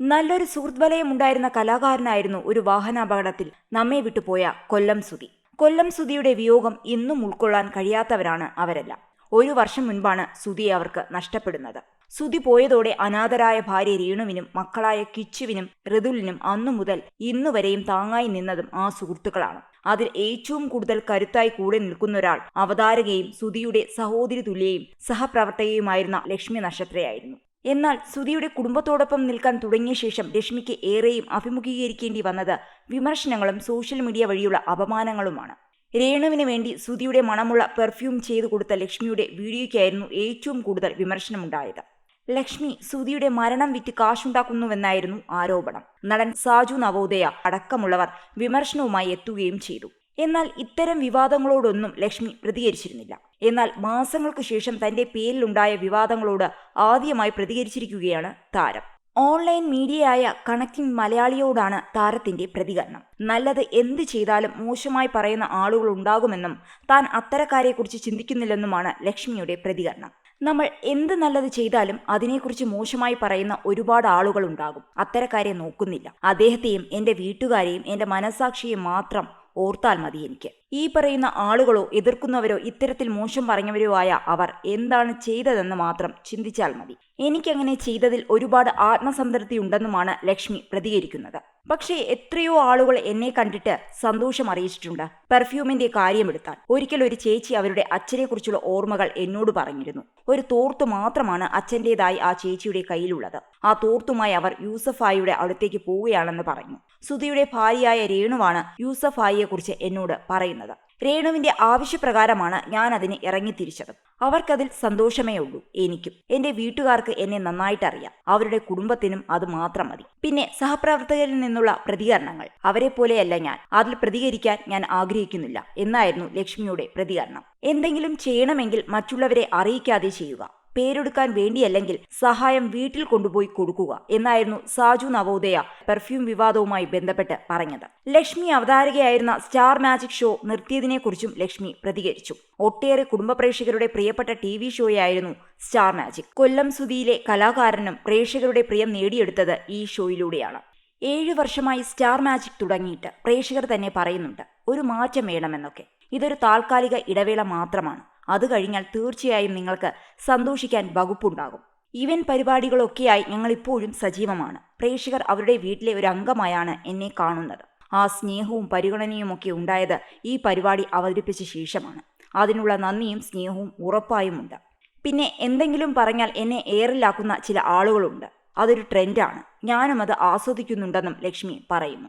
നല്ലൊരു സുഹൃത്ത് വലയം ഉണ്ടായിരുന്ന കലാകാരനായിരുന്നു ഒരു വാഹനാപകടത്തിൽ നമ്മെ വിട്ടുപോയ കൊല്ലം സുതി കൊല്ലം സുതിയുടെ വിയോഗം ഇന്നും ഉൾക്കൊള്ളാൻ കഴിയാത്തവരാണ് അവരെല്ലാം. ഒരു വർഷം മുൻപാണ് സുതിയെ അവർക്ക് നഷ്ടപ്പെടുന്നത്. സുതി പോയതോടെ അനാഥരായ ഭാര്യ രേണുവിനും മക്കളായ കിച്ചുവിനും ഋതുലിനും അന്നു മുതൽ ഇന്നുവരെയും താങ്ങായി നിന്നതും ആ സുഹൃത്തുക്കളാണ്. അതിൽ ഏറ്റവും കൂടുതൽ കരുത്തായി കൂടെ നിൽക്കുന്ന ഒരാൾ അവതാരകയും സുതിയുടെ സഹോദരി തുല്യയും സഹപ്രവർത്തകയുമായിരുന്ന ലക്ഷ്മി നക്ഷത്രയായിരുന്നു. എന്നാൽ സുധിയുടെ കുടുംബത്തോടൊപ്പം നിൽക്കാൻ തുടങ്ങിയ ശേഷം രശ്മിക്ക് ഏറെയും അഭിമുഖീകരിക്കേണ്ടി വന്നത് വിമർശനങ്ങളും സോഷ്യൽ മീഡിയ വഴിയുള്ള അപമാനങ്ങളുമാണ്. രേണുവിന് വേണ്ടി സുധിയുടെ മണമുള്ള പെർഫ്യൂം ചെയ്തു കൊടുത്ത ലക്ഷ്മിയുടെ വീഡിയോയ്ക്കായിരുന്നു ഏറ്റവും കൂടുതൽ വിമർശനമുണ്ടായത്. ലക്ഷ്മി സുധിയുടെ മരണം വിറ്റ് കാശുണ്ടാക്കുന്നുവെന്നായിരുന്നു ആരോപണം. നടൻ സാജു നവോദയ അടക്കമുള്ളവർ വിമർശനവുമായി എത്തുകയും ചെയ്തു. എന്നാൽ ഇത്തരം വിവാദങ്ങളോടൊന്നും ലക്ഷ്മി പ്രതികരിച്ചിരുന്നില്ല. എന്നാൽ മാസങ്ങൾക്കു ശേഷം തന്റെ പേരിലുണ്ടായ വിവാദങ്ങളോട് ആദ്യമായി പ്രതികരിച്ചിരിക്കുകയാണ് താരം. ഓൺലൈൻ മീഡിയയായ കണക്റ്റിംഗ് മലയാളിയോടാണ് താരത്തിന്റെ പ്രതികരണം. നല്ലത് എന്ത് ചെയ്താലും മോശമായി പറയുന്ന ആളുകൾ ഉണ്ടാകുമെന്നും താൻ അത്തരക്കാരെക്കുറിച്ച് ചിന്തിക്കുന്നില്ലെന്നുമാണ് ലക്ഷ്മിയുടെ പ്രതികരണം. നമ്മൾ എന്ത് നല്ലത് ചെയ്താലും അതിനെക്കുറിച്ച് മോശമായി പറയുന്ന ഒരുപാട് ആളുകൾ ഉണ്ടാകും. അത്തരക്കാരെ നോക്കുന്നില്ല. അദ്ദേഹത്തെയും എന്റെ വീട്ടുകാരെയും എന്റെ മനസാക്ഷിയെ മാത്രം ഓർത്താൽ മതി എനിക്ക്. ഈ പറയുന്ന ആളുകളോ എതിർക്കുന്നവരോ ഇത്തരത്തിൽ മോശം പറഞ്ഞവരോ ആയ അവർ എന്താണ് ചെയ്തതെന്ന് മാത്രം ചിന്തിച്ചാൽ മതി. എനിക്കങ്ങനെ ചെയ്തതിൽ ഒരുപാട് ആത്മസംതൃപ്തി ഉണ്ടെന്നുമാണ് ലക്ഷ്മി പ്രതികരിക്കുന്നത്. പക്ഷേ എത്രയോ ആളുകൾ എന്നെ കണ്ടിട്ട് സന്തോഷം അറിയിച്ചിട്ടുണ്ട്. പെർഫ്യൂമിന്റെ കാര്യമെടുത്താൽ. ഒരിക്കൽ ഒരു ചേച്ചി അവരുടെ അച്ഛനെക്കുറിച്ചുള്ള ഓർമ്മകൾ എന്നോട് പറഞ്ഞിരുന്നു. ഒരു തോർത്തു മാത്രമാണ് അച്ഛന്റെതായി ആ ചേച്ചിയുടെ കയ്യിലുള്ളത്. ആ തോർത്തുമായി അവർ യൂസഫായിയുടെ അടുത്തേക്ക് പോവുകയാണെന്ന് പറഞ്ഞു. സുധിയുടെ ഭാര്യയായ രേണുവാണ് യൂസഫായിയെക്കുറിച്ച് എന്നോട് പറയുന്നത്. രേണുവിന്റെ ആവശ്യപ്രകാരമാണ് ഞാൻ അതിന് ഇറങ്ങിത്തിരിച്ചത്. അവർക്കതിൽ സന്തോഷമേ ഉള്ളൂ എനിക്കും. എന്റെ വീട്ടുകാർക്ക് എന്നെ നന്നായിട്ടറിയാം. അവരുടെ കുടുംബത്തിനും അത് മാത്രം മതി. പിന്നെ സഹപ്രവർത്തകരിൽ നിന്നുള്ള പ്രതികരണങ്ങൾ. അവരെ പോലെയല്ല ഞാൻ. അതിൽ പ്രതികരിക്കാൻ ഞാൻ ആഗ്രഹിക്കുന്നില്ല. എന്നായിരുന്നു ലക്ഷ്മിയുടെ പ്രതികരണം. എന്തെങ്കിലും ചെയ്യണമെങ്കിൽ മറ്റുള്ളവരെ അറിയിക്കാതെ ചെയ്യുക. പേരെടുക്കാൻ വേണ്ടിയല്ലെങ്കിൽ സഹായം വീട്ടിൽ കൊണ്ടുപോയി കൊടുക്കുക എന്നായിരുന്നു സാജു നവോദയ പെർഫ്യൂം വിവാദവുമായി ബന്ധപ്പെട്ട് പറഞ്ഞത്. ലക്ഷ്മി അവതാരകയായിരുന്ന സ്റ്റാർ മാജിക് ഷോ നിർത്തിയതിനെക്കുറിച്ചും ലക്ഷ്മി പ്രതികരിച്ചു. ഒട്ടേറെ കുടുംബ പ്രേക്ഷകരുടെ പ്രിയപ്പെട്ട ടി വി ഷോയായിരുന്നു സ്റ്റാർ മാജിക്. കൊല്ലം സുതിയിലെ കലാകാരനും പ്രേക്ഷകരുടെ പ്രിയം നേടിയെടുത്തത് ഈ ഷോയിലൂടെയാണ്. ഏഴു വർഷമായി സ്റ്റാർ മാജിക് തുടങ്ങിയിട്ട് പ്രേക്ഷകർ തന്നെ പറയുന്നുണ്ട് ഒരു മാറ്റം വേണമെന്നൊക്കെ. ഇതൊരു താൽക്കാലിക ഇടവേള മാത്രമാണ്. അത് കഴിഞ്ഞാൽ തീർച്ചയായും നിങ്ങൾക്ക് സന്തോഷിക്കാൻ വകുപ്പുണ്ടാകും. ഇവന്റ് പരിപാടികളൊക്കെയായി ഞങ്ങൾ ഇപ്പോഴും സജീവമാണ്. പ്രേക്ഷകർ അവരുടെ വീട്ടിലെ ഒരു അംഗമായാണ് എന്നെ കാണുന്നത്. ആ സ്നേഹവും പരിഗണനയും ഒക്കെ ഉണ്ടായത് ഈ പരിപാടി അവതരിപ്പിച്ച ശേഷമാണ്. അതിനുള്ള നന്ദിയും സ്നേഹവും ഉറപ്പായുമുണ്ട്. പിന്നെ എന്തെങ്കിലും പറഞ്ഞാൽ എന്നെ ഏറിലാക്കുന്ന ചില ആളുകളുണ്ട്. അതൊരു ട്രെൻഡാണ്. ഞാനും അത് ആസ്വദിക്കുന്നുണ്ടെന്നും ലക്ഷ്മി പറയുന്നു.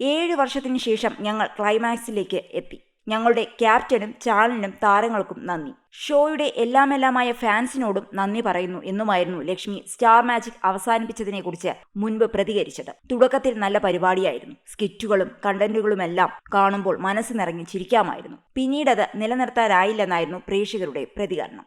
ഏഴ് വർഷത്തിന് ശേഷം ഞങ്ങൾ ക്ലൈമാക്സിലേക്ക് എത്തി. ഞങ്ങളുടെ ക്യാപ്റ്റനും ചാനലിനും താരങ്ങൾക്കും നന്ദി. ഷോയുടെ എല്ലാമെല്ലാമായ ഫാൻസിനോടും നന്ദി പറയുന്നു എന്നുമായിരുന്നു ലക്ഷ്മി സ്റ്റാർ മാജിക് അവസാനിപ്പിച്ചതിനെക്കുറിച്ച് മുൻപ് പ്രതികരിച്ചത്. തുടക്കത്തിൽ നല്ല പരിപാടിയായിരുന്നു. സ്കിറ്റുകളും കണ്ടന്റുകളുമെല്ലാം കാണുമ്പോൾ മനസ്സ് നിറങ്ങി ചിരിക്കാമായിരുന്നു. പിന്നീടത് നിലനിർത്താനായില്ലെന്നായിരുന്നു പ്രേക്ഷകരുടെ പ്രതികരണം.